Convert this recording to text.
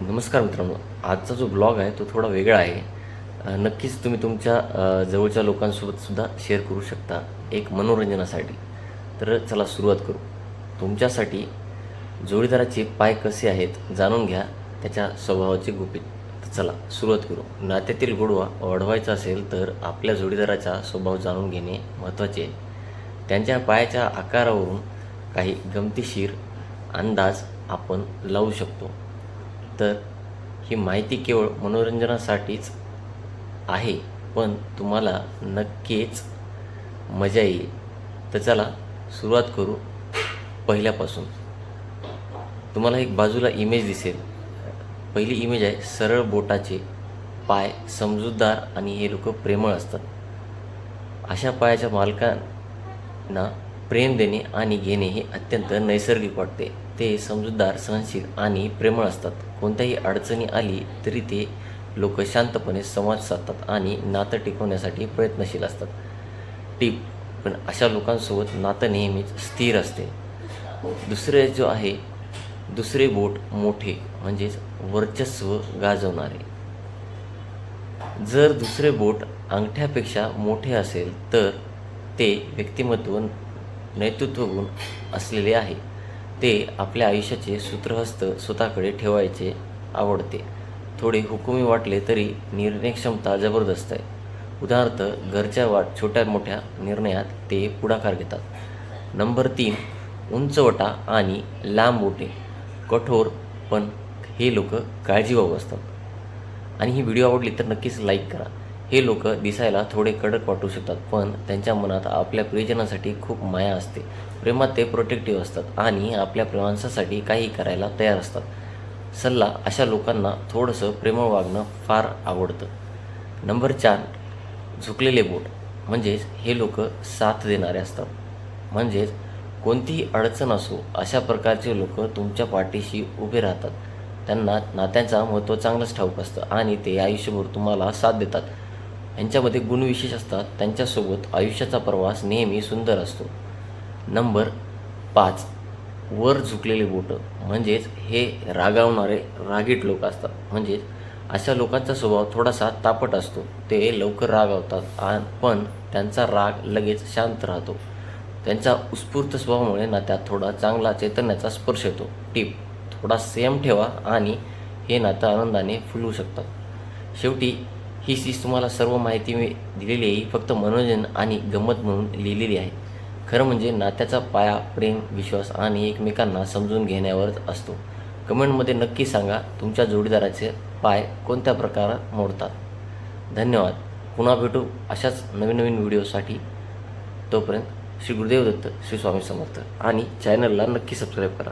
नमस्कार मित्रांनो. आजचा जो ब्लॉग आहे तो थोडा वेगळा आहे. नक्कीच तुम्ही तुमच्या जवळच्या लोकांसोबतसुद्धा शेअर करू शकता एक मनोरंजनासाठी. तर चला सुरुवात करू. तुमच्यासाठी जोडीदाराचे पाय कसे आहेत जाणून घ्या त्याच्या स्वभावाचे गुपित. तर चला सुरुवात करू. नात्यातील गोडवा वाढवायचा असेल तर आपल्या जोडीदाराचा स्वभाव जाणून घेणे महत्त्वाचे आहे. त्यांच्या पायाच्या आकारावरून काही गमतीशीर अंदाज आपण लावू शकतो. तर ही माहिती केवळ मनोरंजनासाठीच आहे पण तुम्हाला नक्कीच मजा येईल. तर चला सुरुवात करू पहिल्यापासून. तुम्हाला एक बाजूला इमेज दिसेल. पहिली इमेज आहे सरळ बोटाचे पाय समजूतदार आणि हे लोक प्रेमळ असतात. अशा पायाच्या मालकांना प्रेम देणे आणि घेणे हे अत्यंत नैसर्गिक वाटते. ते समजूतदार सहनशील आणि प्रेमळ असतात. कोणत्याही अडचणी आली तरी ते लोक शांतपणे संवाद साधतात आणि नातं टिकवण्यासाठी प्रयत्नशील असतात. टीप पण अशा लोकांसोबत नातं नेहमीच स्थिर असते. दुसरे जो आहे दुसरे बोट मोठे म्हणजेच वर्चस्व गाजवणारे. जर दुसरे बोट अंगठ्यापेक्षा मोठे असेल तर ते व्यक्तिमत्व नेतृत्व गुण असलेले आहे. ते आपल्या आयुष्याचे सूत्रहस्त स्वतःकडे ठेवायचे आवडते. थोडे हुकुमी वाटले तरी निर्णय क्षमता जबरदस्त आहे. उदाहरणार्थ घरच्या वाट छोट्या मोठ्या निर्णयात ते पुढाकार घेतात. नंबर तीन उंचवटा आणि लांब बोटे कठोर पण हे लोक काळजीभाऊ असतात. आणि ही व्हिडिओ आवडली तर नक्कीच लाईक करा. हे लोक दिसायला थोडे कडक वाटू शकतात पण त्यांच्या मनात आपल्या प्रियजनासाठी खूप माया असते. प्रेमात ते प्रोटेक्टिव्ह असतात आणि आपल्या प्रवासासाठी काही करायला तयार असतात. सल्ला अशा लोकांना थोडंसं प्रेमळ वागणं फार आवडतं. नंबर चार झुकलेले बोट. म्हणजेच हे लोक साथ देणारे असतात. म्हणजेच कोणतीही अडचण असो अशा प्रकारचे लोक तुमच्या पाठीशी उभे राहतात. त्यांना नात्यांचा महत्त्व चांगलंच ठाऊक असतं आणि ते आयुष्यभर तुम्हाला साथ देतात. यांच्यामध्ये गुणविशेष असतात. त्यांच्यासोबत आयुष्याचा प्रवास नेहमी सुंदर असतो. नंबर पाच वर झुकलेले बोटं. म्हणजेच हे रागावणारे रागीट लोक असतात. म्हणजेच अशा लोकांचा स्वभाव थोडासा तापट असतो. ते लवकर रागावतात पण त्यांचा राग लगेच शांत राहतो. त्यांचा उत्स्फूर्त स्वभावामुळे नात्यात थोडा चांगला चैतन्याचा स्पर्श येतो. टीप थोडा सेम ठेवा आणि हे नातं आनंदाने फुलवू शकतात. शेवटी ही सीस तुम्हाला सर्व माहिती मी दिलेली आहे. ही फक्त मनोरंजन आणि गंमत म्हणून लिहिलेली आहे. खरं म्हणजे नात्याचा पाया प्रेम विश्वास आणि एकमेकांना समजून घेण्यावरच असतो. कमेंटमध्ये नक्की सांगा तुमच्या जोडीदाराचे पाय कोणत्या प्रकारात मोडतात. धन्यवाद. पुन्हा भेटू अशाच नवीन नवीन व्हिडिओसाठी. तोपर्यंत श्री गुरुदेव दत्त श्री स्वामी समर्थ आणि चॅनलला नक्की सबस्क्राईब करा.